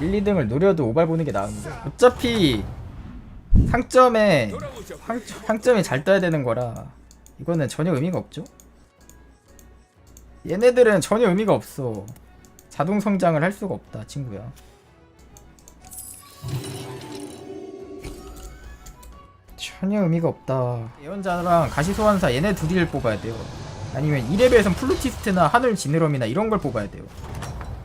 1, 2등을 노려도 오발 보는 게 나은데 어차피 상점에 상, 상점 이 잘 떠야 되는 거라 이거는 전혀 의미가 없죠? 얘네들은 전혀 의미가 없어. 자동 성장을 할 수가 없다 친구야. 전혀 의미가 없다. 예언자랑 가시소환사 얘네 둘이를 뽑아야 돼요. 아니면 2레벨에선 플루티스트나 하늘 지느러미나 이런 걸 뽑아야 돼요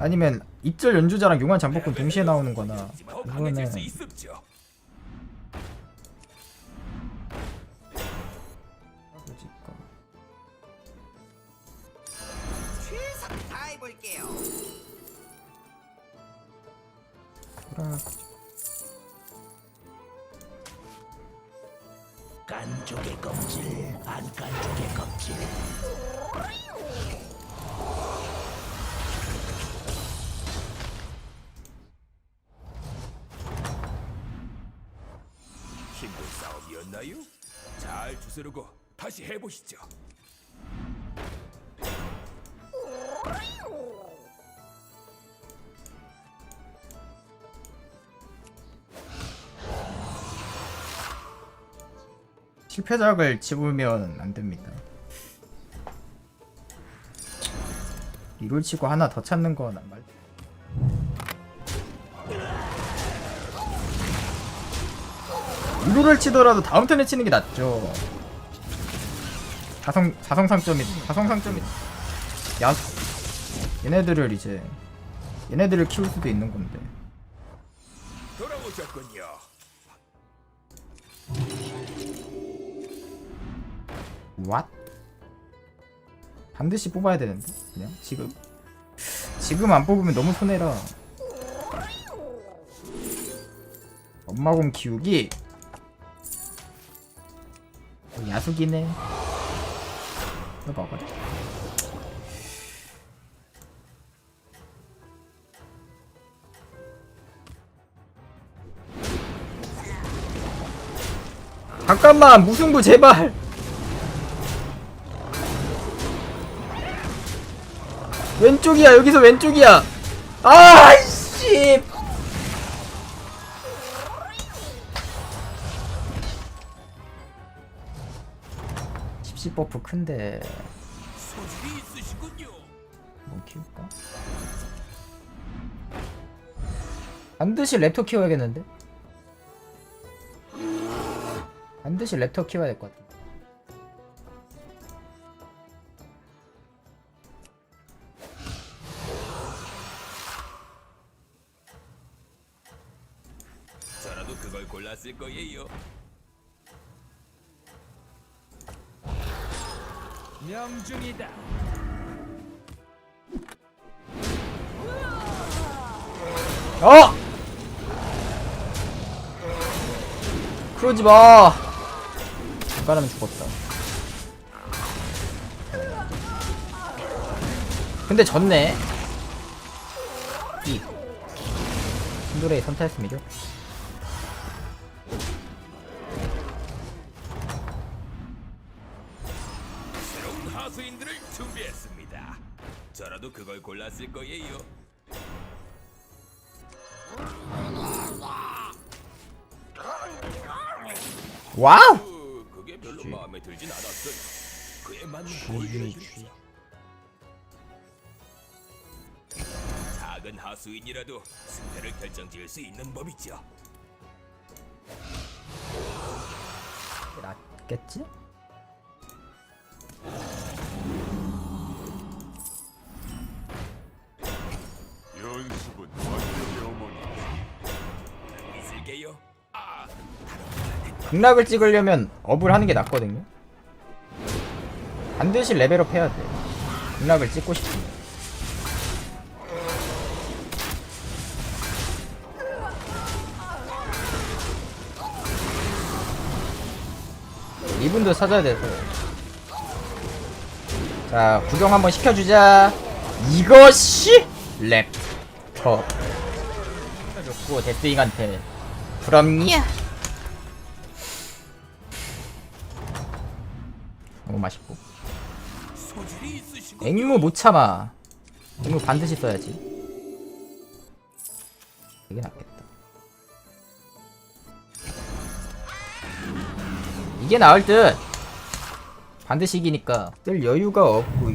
아니면 입절 연주자랑 용한 잠복군 동시에 나오는 거나 더 이거는 깐쪽의 껍질, 안 깐쪽의 껍질. 싸움이었나요? 잘 주스르고 다시 해보시죠. 실패작을 집으면 안 됩니다. 이롤 치고 하나 더 찾는 건 말. 이롤을 치더라도 다음 턴에 치는 게 낫죠. 사성 사성 상점이 사성 상점이 야 얘네들을 이제 얘네들을 키울 수도 있는 건데. 돌아오셨군요. What? 반드시 뽑아야 되는데 그냥 지금 지금 안 뽑으면 너무 손해라 엄마곰 키우기 어, 야숙이네. 너 먹어라. 잠깐만 무승부 제발! 왼쪽이야 여기서 왼쪽이야! 아 버프 큰데. 뭐 키울까? 반드시 랩터 키워야겠는데? 반드시 랩터 키워야 될 것 같아 저라도 그걸 골랐을 거예요. 명중이다. 어! 그러지 마. 가라면 죽었다. 근데 졌네. 이 신도레이 선타했음이죠. 준비했습니다. 저라도 그걸 골랐을 거예요. 와우! 어, 그게 별로 마음에 들진 않았어요. 그에 맞는 드리죠. 작은 하수인이라도 승패를 결정지을 수 있는 법이죠. 낫겠지? 연습은 완전히 어머니 믿을게요. 아, 극락을 찍으려면 업을 하는 게 낫거든요. 반드시 레벨업 해야 돼. 극락을 찍고 싶으면. 이분도 찾아야 돼서. 자, 구경 한번 시켜주자. 이것이 랩 터. 좋고 데스윙한테. 그럼요. 너무 맛있고. 앵무 못 참아 앵무 반드시 써야지 이게 낫겠다. 이게 나을 듯. 반드시 이기니까 뜰 여유가 없고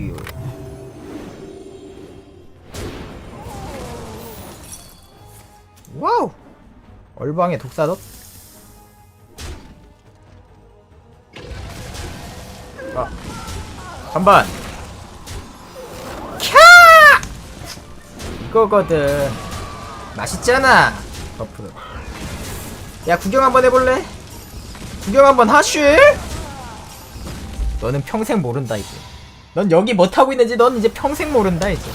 얼방에 독사덧. 아. 반반. 캬! 이거거든. 맛있잖아. 버프. 야 구경 한번 해볼래? 구경 한번 하슈? 너는 평생 모른다 이제. 넌 여기 뭐 타고 있는지 넌 이제 평생 모른다 이제.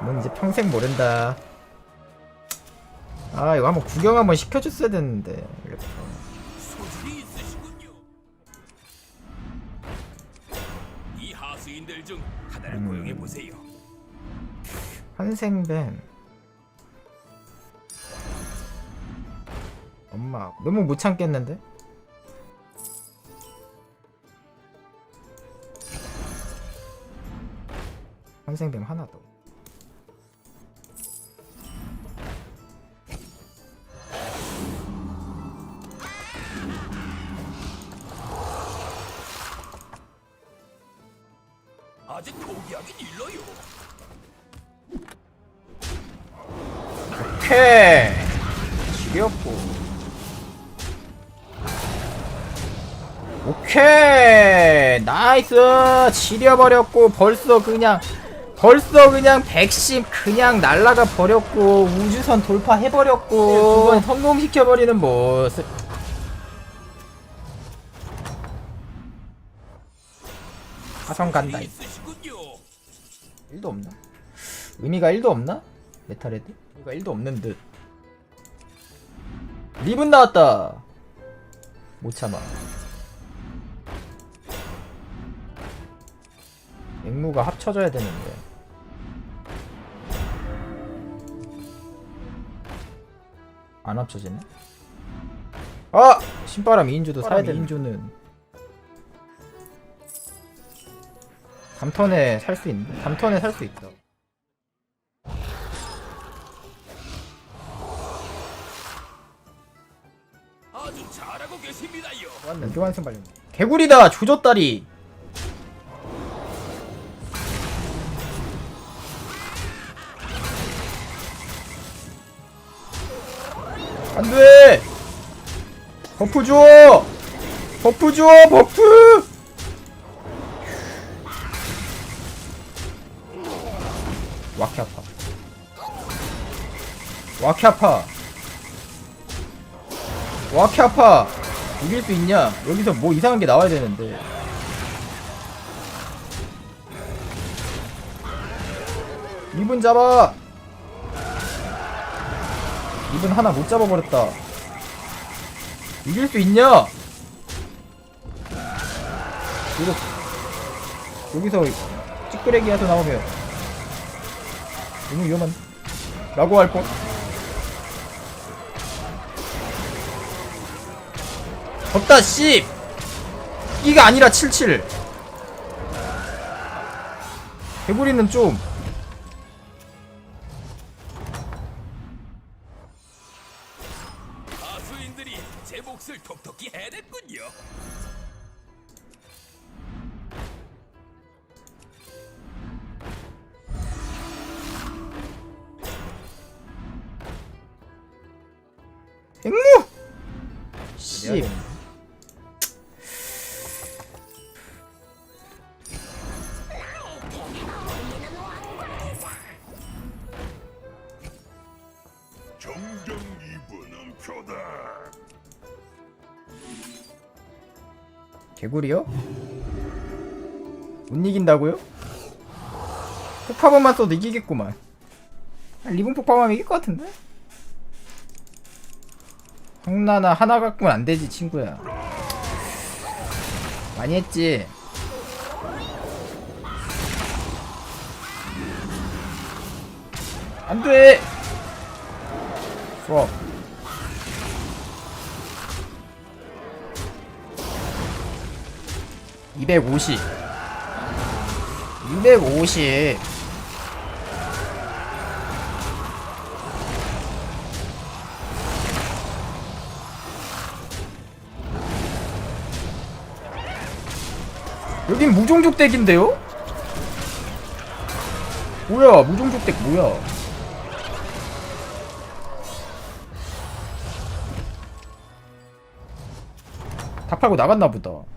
넌 이제 평생 모른다. 아 이거 한번 구경 한번 시켜줬어야 됐는데. 이렇게. 소질이 있으시군요. 이 하수인들 중 하나를 음. 고용해 보세요. 환생뱀. 엄마 너무 못 참겠는데? 환생뱀 하나 더. 오케이. 지렸고. 오케이. 나이스. 지려버렸고 벌써 그냥 벌써 그냥 백심 그냥 날라가 버렸고 우주선 돌파해버렸고 두 번 성공시켜버리는 모습. 화성 간다. 있으시군요. 1도 없나? 의미가 1도 없나? 메탈헤드? 의미가 1도 없는 듯. 리븐 나왔다. 못 참아. 앵무가 합쳐져야 되는데. 안 합쳐지네? 아! 신바람 2인조도 사야 돼 2인조는. 3턴에 살 수 있네 3턴에 살 수 있다 아주 잘하고 계십니다요. 왔네 교환생 발령 개구리다 조졌다리. 안돼! 버프 줘! 버프 줘 버프! 와케 아파. 와케 아파 와케 아파 이길 수 있냐? 여기서 뭐 이상한 게 나와야 되는데. 이분 잡아. 이분 하나 못 잡아버렸다. 이길 수 있냐? 이거 여기서 찌끄레기 해서 나오면 너무 위험한. 라고 할 뻔. 덥다 씨. 이가 아니라 77 개구리는 좀. 하수인들이 제 몫을 톡톡히 해냈군요. 앵무! 씨 개구리요? 못 이긴다고요? 폭파범만 써도 이기겠구만 아, 리본 폭파범 이길 것 같은데? 황나나 하나 갖고는 안 되지 친구야 많이 했지 안돼 좋아 250 250 여긴 무종족 덱인데요? 뭐야 무종족 덱 뭐야? 다 팔고 나갔나보다.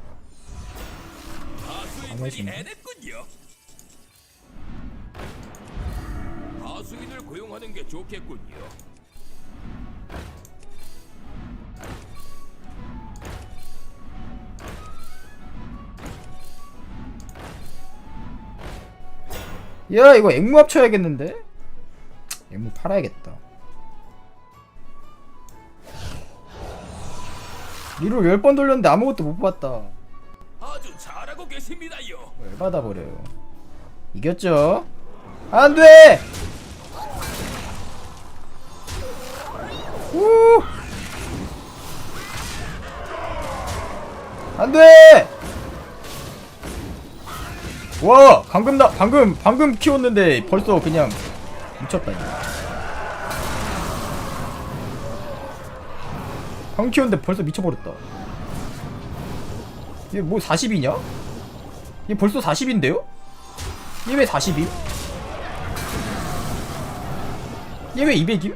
해주네. 해냈군요. 하수인을 고용하는 게 좋겠군요. 야 이거 앵무 합쳐야겠는데? 앵무 팔아야겠다 리롤 10번 돌렸는데 아무것도 못 봤다 잘하고 계십니다요. 열받아 버려요 이겼죠? 안 돼! 우! 안 돼! 와 방금 나 방금 방금 키웠는데 벌써 그냥 미쳤다 이거. 방금 키웠는데 벌써 미쳐버렸다 얘뭐 40이냐? 얘 벌써 40인데요? 얘왜 40임? 얘왜 200임?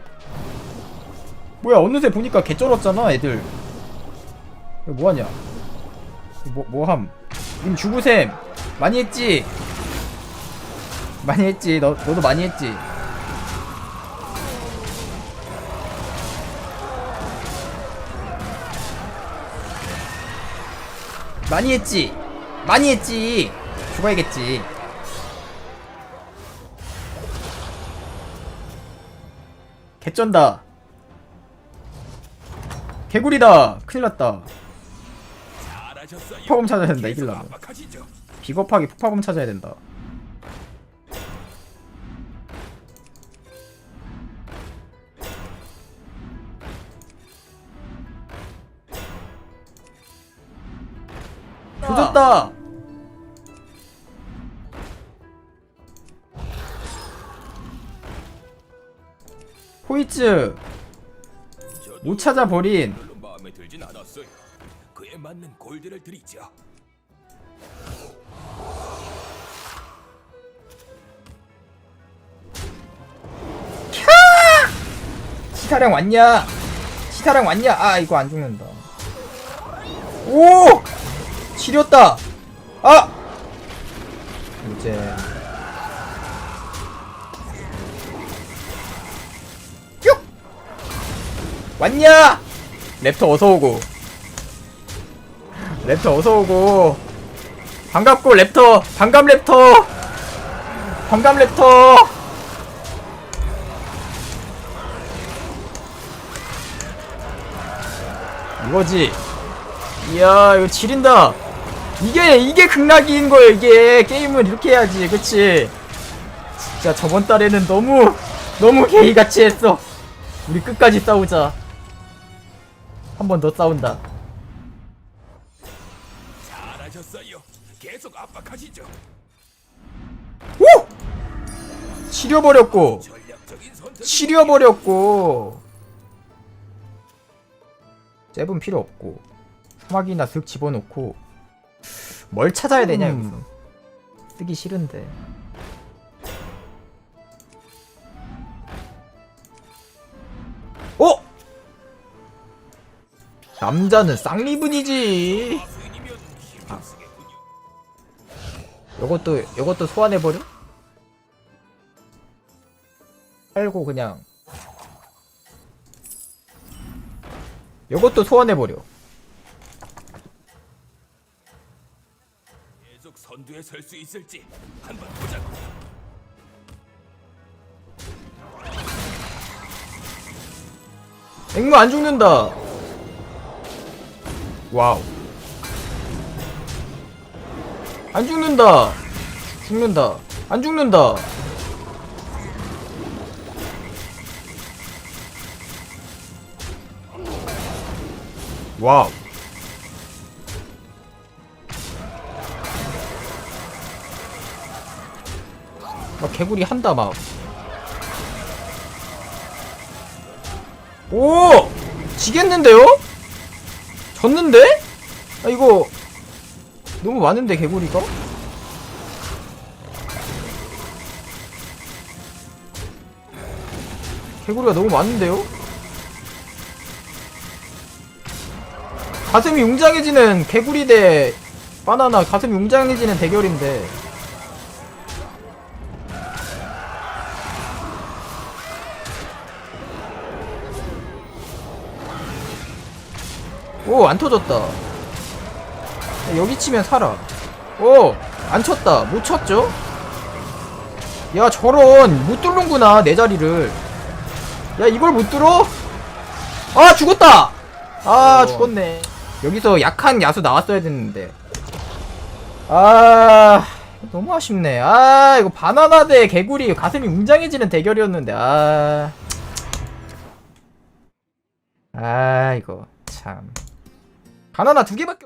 뭐야 어느새 보니까 개쩔었잖아 애들 뭐하냐 뭐, 뭐함 님 죽으셈 많이 했지? 많이 했지 너, 너도 많이 했지? 많이 했지? 많이 했지 죽어야겠지 개쩐다 개구리다 큰일났다. 폭파범 찾아야 된다. 압박하시죠. 비겁하게 폭파범 찾아야 된다 저도 못 찾아버린 마음에 들진 않았어요. 그에 맞는 골드를 드리죠. 시타량 왔냐? 시타량 왔냐? 아 이거 안 죽는다. 오! 지렸다. 아! 이제 왔냐? 랩터 어서 오고. 랩터 어서 오고. 반갑고 랩터. 반감 랩터. 반감 랩터. 이거지. 이야, 이거 지린다. 이게, 이게 극락인 거예요, 이게. 게임을 이렇게 해야지, 그치? 진짜 저번 달에는 너무, 너무 게이같이 했어. 우리 끝까지 싸우자. 한 번 더 싸운다. 잘하셨어요. 계속 압박하시죠. 오! 치려버렸고, 전략적인 선택. 치려버렸고. 잽은 필요 없고. 사막이나 슥 집어넣고. 뭘 찾아야 되냐, 여기서. 쓰기 싫은데. 남자는 쌍리분이지. 쓰겠군요. 요것도 요것도 소환해버려? 팔고 그냥 요것도 소환해버려 계속 선두에 설 수 있을지 한번 보자고. 앵무 안 죽는다 와우. 안 죽는다. 죽는다. 안 죽는다. 와우. 막 개구리 한다 막. 오! 지겠는데요? 졌는데? 아 이거 너무 많은데 개구리가? 개구리가 너무 많은데요? 가슴이 웅장해지는 개구리 대 바나나 가슴이 웅장해지는 대결인데 오 안 터졌다. 여기 치면 살아. 오 안 쳤다. 못 쳤죠? 야 저런. 못 뚫는구나 내 자리를. 야 이걸 못 뚫어? 아 죽었다! 아 죽었네. 여기서 약한 야수 나왔어야 됐는데. 아 너무 아쉽네. 아 이거 바나나 대 개구리. 가슴이 웅장해지는 대결이었는데. 아. 아, 이거 참 바나나 두 개밖에